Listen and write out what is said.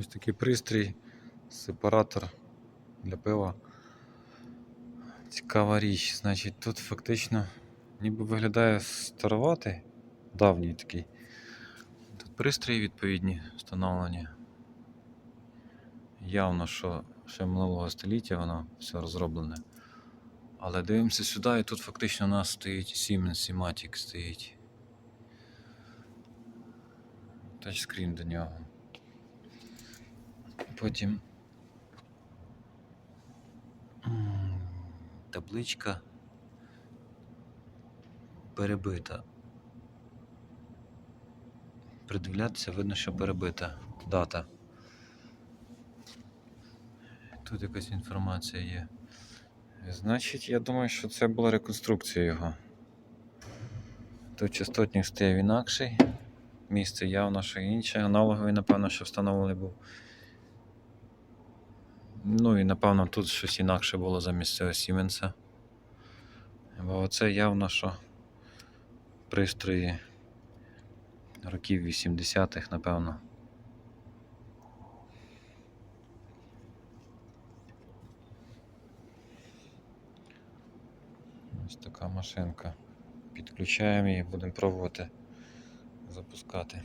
Ось такий пристрій, сепаратор для пива. Цікава річ. Значить, тут фактично ніби виглядає староватий, давній такий. Тут пристрої відповідні встановлені. Явно, що ще минулого століття воно все розроблене. Але дивимося сюди, і тут фактично у нас стоїть Siemens Simatic стоїть. Тачскрін до нього. Потім табличка перебита. Придивлятися, видно, що перебита дата. Тут якась інформація є. Значить, я думаю, що це була реконструкція його. Тут частотник стояв інакший. Місце явно, що інше. Аналоговий, напевно, що встановлений був. Ну і напевно тут щось інакше було замість цього Сіменса. Бо оце явно, що пристрої років 80-х, напевно. Ось така машинка. Підключаємо її, будемо пробувати запускати.